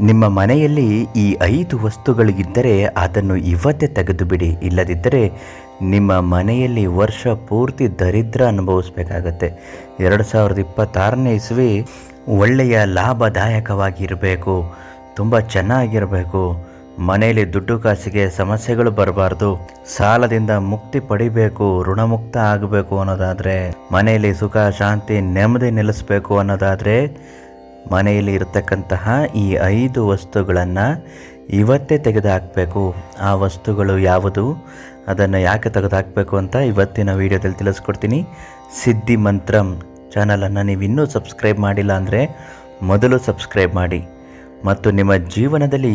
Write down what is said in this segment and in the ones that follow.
ನಿಮ್ಮ ಮನೆಯಲ್ಲಿ ಈ ಐದು ವಸ್ತುಗಳಿದ್ದರೆ ಅದನ್ನು ಇವತ್ತೇ ತೆಗೆದುಬಿಡಿ. ಇಲ್ಲದಿದ್ದರೆ ನಿಮ್ಮ ಮನೆಯಲ್ಲಿ ವರ್ಷ ಪೂರ್ತಿ ದರಿದ್ರ ಅನುಭವಿಸಬೇಕಾಗತ್ತೆ. ಎರಡು ಸಾವಿರದ ಇಪ್ಪತ್ತಾರನೇ ಇಸ್ವಿ ಒಳ್ಳೆಯ ಲಾಭದಾಯಕವಾಗಿರಬೇಕು. ತುಂಬ ಚೆನ್ನಾಗಿರಬೇಕು. ಮನೆಯಲ್ಲಿ ದುಡ್ಡು ಕಾಸಿಗೆ ಸಮಸ್ಯೆಗಳು ಬರಬಾರ್ದು. ಸಾಲದಿಂದ ಮುಕ್ತಿ ಪಡಿಬೇಕು, ಋಣಮುಕ್ತ ಆಗಬೇಕು ಅನ್ನೋದಾದರೆ, ಮನೆಯಲ್ಲಿ ಸುಖ, ಶಾಂತಿ, ನೆಮ್ಮದಿ ನೆಲೆಸಬೇಕು ಅನ್ನೋದಾದರೆ ಮನೆಯಲ್ಲಿ ಇರತಕ್ಕಂತಹ ಈ ಐದು ವಸ್ತುಗಳನ್ನು ಇವತ್ತೇ ತೆಗೆದುಹಾಕಬೇಕು ಆ ವಸ್ತುಗಳು ಯಾವುದು? ಅದನ್ನು ಯಾಕೆ ತೆಗೆದುಹಾಕಬೇಕು ಅಂತ ಇವತ್ತಿನ ವಿಡಿಯೋದಲ್ಲಿ ತಿಳಿಸ್ಕೊಡ್ತೀನಿ. ಸಿದ್ಧಿ ಮಂತ್ರಂ ಚಾನಲನ್ನು ನೀವು ಇನ್ನೂ ಸಬ್ಸ್ಕ್ರೈಬ್ ಮಾಡಿಲ್ಲ ಅಂದರೆ ಮೊದಲು ಸಬ್ಸ್ಕ್ರೈಬ್ ಮಾಡಿ. ಮತ್ತು ನಿಮ್ಮ ಜೀವನದಲ್ಲಿ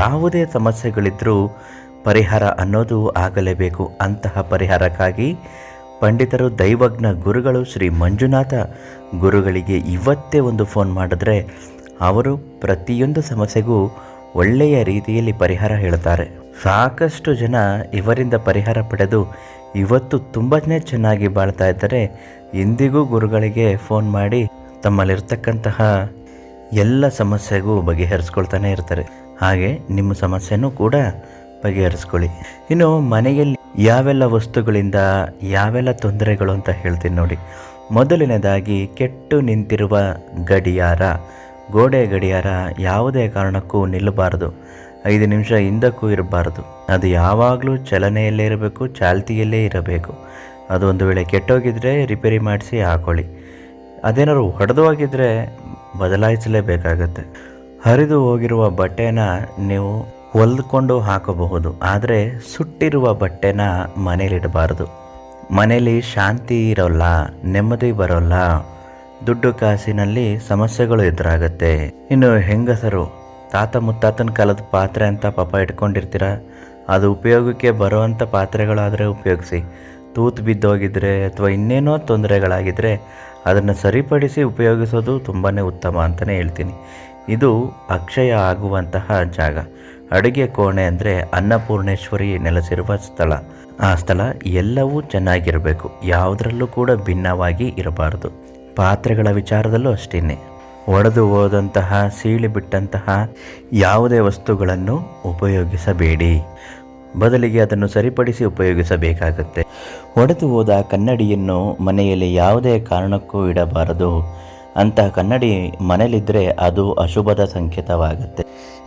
ಯಾವುದೇ ಸಮಸ್ಯೆಗಳಿದ್ದರೂ ಪರಿಹಾರ ಅನ್ನೋದು ಆಗಲೇಬೇಕು ಅಂತಹ ಪರಿಹಾರಕ್ಕಾಗಿ ಪಂಡಿತರು ದೈವಜ್ಞ ಗುರುಗಳು ಶ್ರೀ ಮಂಜುನಾಥ ಗುರುಗಳಿಗೆ ಇವತ್ತೇ ಒಂದು ಫೋನ್ ಮಾಡಿದ್ರೆ ಅವರು ಪ್ರತಿಯೊಂದು ಸಮಸ್ಯೆಗೂ ಒಳ್ಳೆಯ ರೀತಿಯಲ್ಲಿ ಪರಿಹಾರ ಹೇಳ್ತಾರೆ. ಸಾಕಷ್ಟು ಜನ ಇವರಿಂದ ಪರಿಹಾರ ಪಡೆದು ಇವತ್ತು ತುಂಬಾ ಚೆನ್ನಾಗಿ ಬಾಳ್ತಾ ಇದ್ದಾರೆ. ಇಂದಿಗೂ ಗುರುಗಳಿಗೆ ಫೋನ್ ಮಾಡಿ ತಮ್ಮಲ್ಲಿರ್ತಕ್ಕಂತಹ ಎಲ್ಲ ಸಮಸ್ಯೆಗೂ ಬಗೆಹರಿಸ್ಕೊಳ್ತಾನೆ ಇರ್ತಾರೆ. ಹಾಗೆ ನಿಮ್ಮ ಸಮಸ್ಯೆನೂ ಕೂಡ ಬಗೆಹರಿಸ್ಕೊಳ್ಳಿ. ಇನ್ನು ಮನೆಯಲ್ಲಿ ಯಾವೆಲ್ಲ ವಸ್ತುಗಳಿಂದ ಯಾವೆಲ್ಲ ತೊಂದರೆಗಳು ಅಂತ ಹೇಳ್ತೀನಿ ನೋಡಿ. ಮೊದಲನೇದಾಗಿ ಕೆಟ್ಟು ನಿಂತಿರುವ ಗಡಿಯಾರ. ಗೋಡೆ ಗಡಿಯಾರ ಯಾವುದೇ ಕಾರಣಕ್ಕೂ ನಿಲ್ಲಬಾರದು. ಐದು ನಿಮಿಷ ಹಿಂದಕ್ಕೂ ಇರಬಾರ್ದು. ಅದು ಯಾವಾಗಲೂ ಚಲನೆಯಲ್ಲೇ ಇರಬೇಕು, ಚಾಲ್ತಿಯಲ್ಲೇ ಇರಬೇಕು. ಅದು ಒಂದು ವೇಳೆ ಕೆಟ್ಟೋಗಿದ್ದರೆ ರಿಪೇರಿ ಮಾಡಿಸಿ ಹಾಕೊಳ್ಳಿ. ಅದೇನಾದ್ರು ಹೊಡೆದು ಹೋಗಿದ್ರೆ ಬದಲಾಯಿಸಲೇಬೇಕಾಗತ್ತೆ. ಹರಿದು ಹೋಗಿರುವ ಬಟ್ಟೆನ ನೀವು ಹೊಲ್ಕೊಂಡು ಹಾಕಬಹುದು. ಆದರೆ ಸುಟ್ಟಿರುವ ಬಟ್ಟೆನ ಮನೇಲಿಡಬಾರ್ದು ಮನೇಲಿ ಶಾಂತಿ ಇರೋಲ್ಲ, ನೆಮ್ಮದಿ ಬರೋಲ್ಲ. ದುಡ್ಡು ಕಾಸಿನಲ್ಲಿ ಸಮಸ್ಯೆಗಳು ಎದುರಾಗತ್ತೆ. ಇನ್ನು ಹೆಂಗಸರು, ತಾತ ಮುತ್ತಾತನ ಕಾಲದ ಪಾತ್ರೆ ಅಂತ ಪಾಪ ಇಟ್ಕೊಂಡಿರ್ತೀರ? ಅದು ಉಪಯೋಗಕ್ಕೆ ಬರುವಂಥ ಪಾತ್ರೆಗಳಾದರೆ ಉಪಯೋಗಿಸಿ. ತೂತು ಬಿದ್ದೋಗಿದ್ರೆ ಅಥವಾ ಇನ್ನೇನೋ ತೊಂದರೆಗಳಾಗಿದ್ದರೆ ಅದನ್ನು ಸರಿಪಡಿಸಿ ಉಪಯೋಗಿಸೋದು ತುಂಬಾ ಉತ್ತಮ ಅಂತಲೇ ಹೇಳ್ತೀನಿ. ಇದು ಅಕ್ಷಯ ಆಗುವಂತಹ ಜಾಗ. ಅಡುಗೆ ಕೋಣೆ ಅಂದರೆ ಅನ್ನಪೂರ್ಣೇಶ್ವರಿ ನೆಲೆಸಿರುವ ಸ್ಥಳ. ಆ ಸ್ಥಳ ಎಲ್ಲವೂ ಚೆನ್ನಾಗಿರಬೇಕು. ಯಾವುದರಲ್ಲೂ ಕೂಡ ಭಿನ್ನವಾಗಿ ಇರಬಾರದು. ಪಾತ್ರೆಗಳ ವಿಚಾರದಲ್ಲೂ ಅಷ್ಟೇ ಒಡೆದು ಹೋದಂತಹ, ಸೀಳಿ ಬಿಟ್ಟಂತಹ ಯಾವುದೇ ವಸ್ತುಗಳನ್ನು ಉಪಯೋಗಿಸಬೇಡಿ. ಬದಲಿಗೆ ಅದನ್ನು ಸರಿಪಡಿಸಿ ಉಪಯೋಗಿಸಬೇಕಾಗುತ್ತೆ. ಒಡೆದು ಹೋದ ಕನ್ನಡಿಯನ್ನು ಮನೆಯಲ್ಲಿ ಯಾವುದೇ ಕಾರಣಕ್ಕೂ ಇಡಬಾರದು. ಅಂತಹ ಕನ್ನಡಿ ಮನೇಲಿದ್ದರೆ ಅದು ಅಶುಭದ ಸಂಕೇತವಾಗುತ್ತೆ.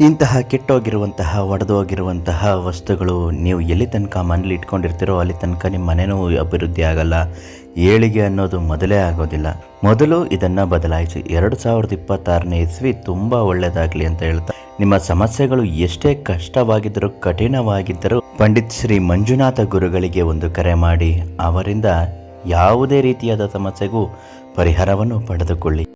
ಇಂತಹ ಕೆಟ್ಟೋಗಿರುವಂತಹ, ಒಡೆದೋಗಿರುವಂತಹ ವಸ್ತುಗಳು ನೀವು ಎಲ್ಲಿ ತನಕ ಮನೇಲಿ ಇಟ್ಕೊಂಡಿರ್ತೀರೋ ಅಲ್ಲಿ ತನಕ ನಿಮ್ಮ ಮನೆಯೂ ಅಭಿವೃದ್ಧಿ ಆಗಲ್ಲ. ಏಳಿಗೆ ಅನ್ನೋದು ಮೊದಲೇ ಆಗೋದಿಲ್ಲ. ಮೊದಲು ಇದನ್ನು ಬದಲಾಯಿಸಿ ಎರಡು ಸಾವಿರದ ಇಪ್ಪತ್ತಾರನೇ ಇಸ್ವಿ ತುಂಬ ಒಳ್ಳೆಯದಾಗಲಿ ಅಂತ ಹೇಳ್ತಾ ನಿಮ್ಮ ಸಮಸ್ಯೆಗಳು ಎಷ್ಟೇ ಕಷ್ಟವಾಗಿದ್ದರೂ ಕಠಿಣವಾಗಿದ್ದರೂ ಪಂಡಿತ್ ಶ್ರೀ ಮಂಜುನಾಥ ಗುರುಗಳಿಗೆ ಒಂದು ಕರೆ ಮಾಡಿ, ಅವರಿಂದ ಯಾವುದೇ ರೀತಿಯಾದ ಸಮಸ್ಯೆಗೂ ಪರಿಹಾರವನ್ನು ಪಡೆದುಕೊಳ್ಳಿ.